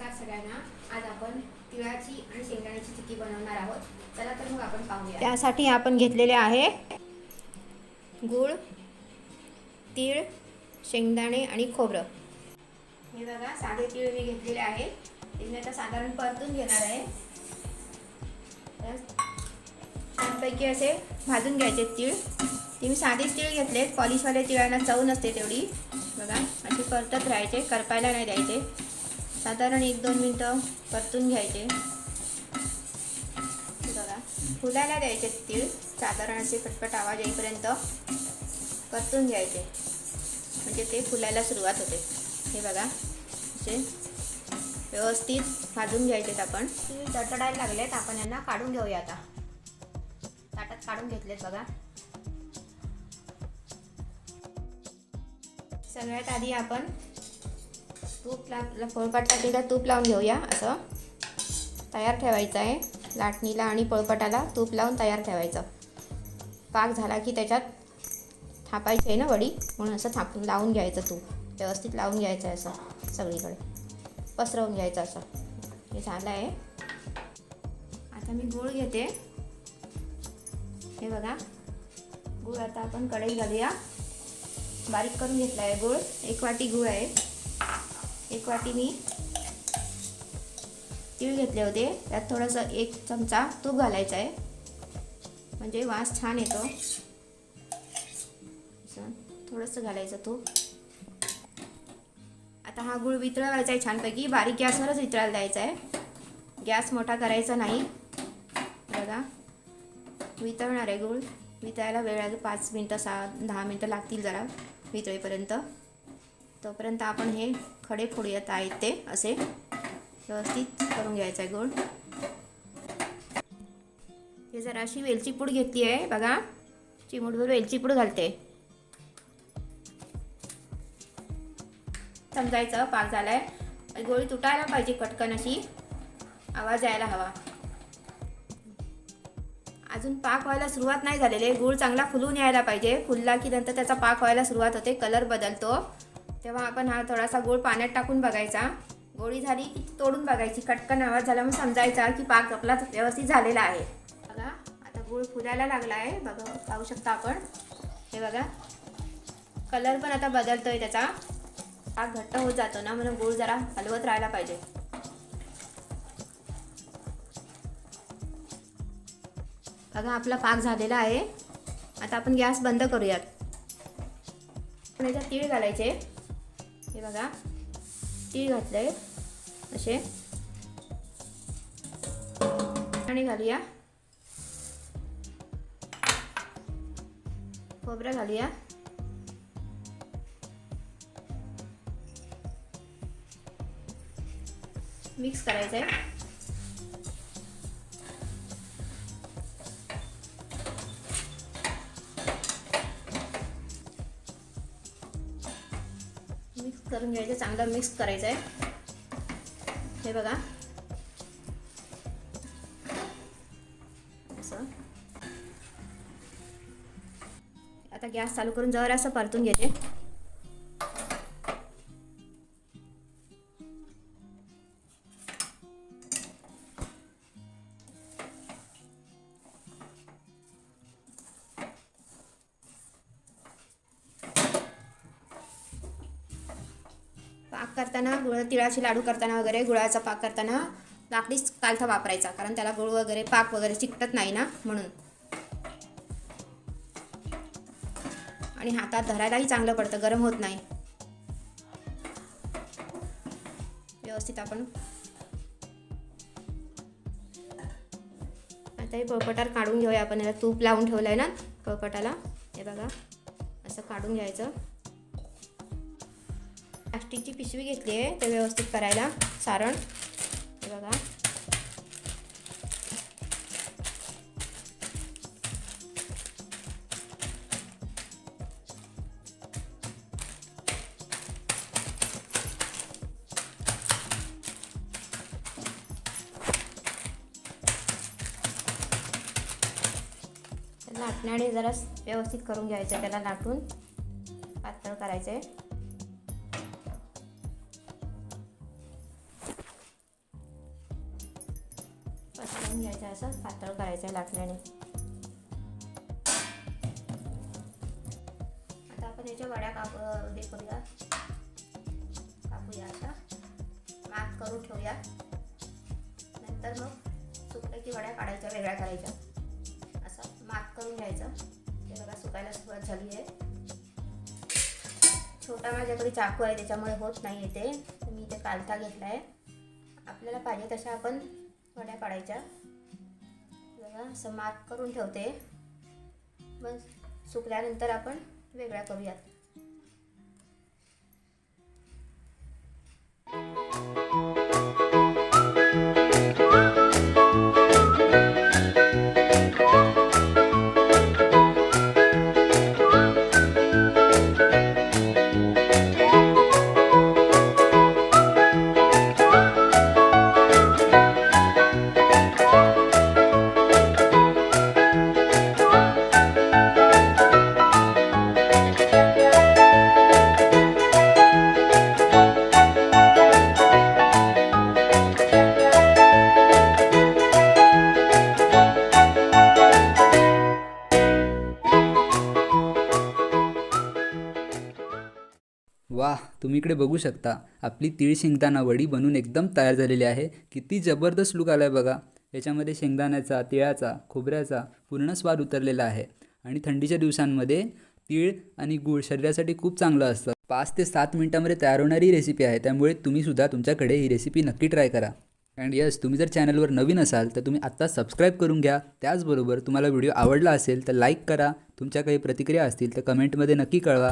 नमस्कार सगळ्यांना. आज आपण तिळाची आणि शेंगदाण्याची चिक्की बनवणार आहोत. चला तर मग आपण पाहूया. त्यासाठी आपण घेतलेले आहे गूळ तीळ शेंगदाणे आणि खोबरं. हे बघा साधे तीळ मी घेतलेले आहे. मी आता साधारण परतून घेणार आहे. तर छानपैकी असे भाजून घ्यायचे तीळ. ते मी साधेच तीळ घेतलेत. पॉलिशवाले तिळांना चव नसते तेवढी. बघा असे परतत राहायचे. करपायला नाही द्यायचे. साधारण एक दोन मिनटं परतून घ्यायचे. बघा फुलायला द्यायचे तीळ साधारण असे पटपट आवाज येईपर्यंत परतून घ्यायचे. म्हणजे ते फुलायला सुरुवात होते. हे बघा असे व्यवस्थित भाजून घ्यायचेत आपण. तीळ तडतडायला लागलेत आपण यांना काढून घेऊया आता. ताटात काढून घेतलेत बघा. सगळ्यात आधी आपण तूप ला पोळपाट टाकीला तूप लावून घेऊया असं. तयार ठेवायचं आहे. लाटणीला आणि पोळपाटाला तूप लावून तयार ठेवायचं. पाक झाला की त्याच्यात थापायची आहे ना वडी? म्हणून असं थापून लावून घ्यायचं तूप. व्यवस्थित लावून घ्यायचं आहे असं सगळीकडे. पसरवून घ्यायचं असं. हे झालं आहे. आता मी गूळ घेते. हे बघा. गूळ आता आपण कढई घालूया. बारीक करून घेतला आहे गूळ. एक वाटी गूळ आहे. एक वाटी मी तीळ घेतले होते. त्यात थोडंसं एक चमचा तूप घालायचा आहे. म्हणजे वास छान येतो. थोडंसं घालायचं तूप. आता हा गूळ वितळवायचा आहे छानपैकी. बारीक गॅसवरच वितळायला द्यायचा आहे. गॅस मोठा करायचा नाही. बघा. वितळणार आहे गूळ. वितळायला वेळ लागेल पाच मिनटं सहा दहा मिनटं लागतील जरा. वितळेपर्यंत. तोपर्यंत आपण हे खडे फोडूयात आहेत ते असे. व्यवस्थित करून घ्यायचं आहे गूळ हे जरा अशी वेलची पूड घेतली आहे बघा. चिमूटभर वेलची पूड घालते. समजायचं पाक झालाय. गोळी तुटायला पाहिजे पटकन अशी. आवाज यायला हवा. अजून पाक व्हायला सुरुवात नाही झालेली. आहे गूळ चांगला फुलून यायला पाहिजे. फुलला की नंतर त्याचा पाक व्हायला सुरुवात होते. कलर बदलतो. तेव्हा आपण हा थोडासा गूळ पाण्यात टाकून बघायचा. गोळी झाली की तोडून बघायची. कटकन आवाज झाला मग समजायचा की पाक आपला व्यवस्थित झालेला आहे. बघा आता गूळ फुलायला लागला आहे बघा पाहू शकता आपण. हे बघा. कलर पण आता बदलतोय त्याचा. पाक घट्ट होत जातो ना म्हणून गूळ जरा हलवत राहायला पाहिजे. बघा आपला पाक झालेला आहे. आता आपण गॅस बंद करूयात. आपण याच्यात तीळ घालायचे. हे बघा. तीळ घातले असे. आणि घालूया. खोबरं घालूया. मिक्स करायचं आहे करून घ्यायचं चांगलं मिक्स करायचं आहे. हे बघा. असं. आता गॅस चालू करून जरासं परतून घेते. पाक करताना गुळ तिळाचे लाडू करताना वगैरे गुळाचा पाक करताना लाकडीच कालथा वापरायचा कारण त्याला गुळ वगैरे पाक वगैरे चिकटत नाही ना म्हणून. आणि हातात धरायलाही चांगलं पडतं गरम होत नाही. व्यवस्थित आपण. आता हे पोळपटार काढून घेऊया आपण याला तूप लावून ठेवलं आहे ना पोळपटाला. हे बघा असं काढून घ्यायचं. प्लास्टिकची पिशवी घेतली आहे ते व्यवस्थित करायला. सारण. हे बघा. लाटण्याने जरा व्यवस्थित करून घ्यायचं त्याला लाटून पातळ करायचं आहे मळून घ्यायचं असं पातळ करायचं आहे लाटण्याने आता आपण याच्या वड्या काप हे करूया. कापूया अशा माफ करून ठेवूया. नंतर मग सुकलं की वड्या काढायच्या वेगळ्या करायच्या. असं माफ करून घ्यायचं. ते बघा सुकायला सुरुवात झाली आहे. छोटा माझ्याकडे चाकू आहे त्याच्यामुळे होत नाही येते मी इथे कालथा घेतला आहे आपल्याला पाहिजे तशा आपण वड्या काढायच्या. बघा असं मार्क करून ठेवते. मग सुकल्यानंतर आपण वेगळ्या करूयात. तुम्ही इकडे बघू शकता आपली तीळ शेंगदाणा वडी बनून एकदम तयार झालेली आहे. किती जबरदस्त लुक आला आहे बघा. याच्यामध्ये शेंगदाण्याचा तिळाचा खोबऱ्याचा पूर्ण स्वाद उतरलेला आहे. आणि थंडीच्या दिवसांमध्ये तीळ आणि गूळ शरीरासाठी खूप चांगलं असतं. पाच ते सात मिनटामध्ये तयार होणारी ही रेसिपी आहे. त्यामुळे तुम्हीसुद्धा तुमच्याकडे ही रेसिपी नक्की ट्राय करा. अँड यस तुम्ही जर चॅनलवर नवीन असाल तर तुम्ही आत्ता सबस्क्राईब करून घ्या. त्याचबरोबर तुम्हाला व्हिडिओ आवडला असेल तर लाईक करा. तुमच्या काही प्रतिक्रिया असतील तर कमेंटमध्ये नक्की कळवा.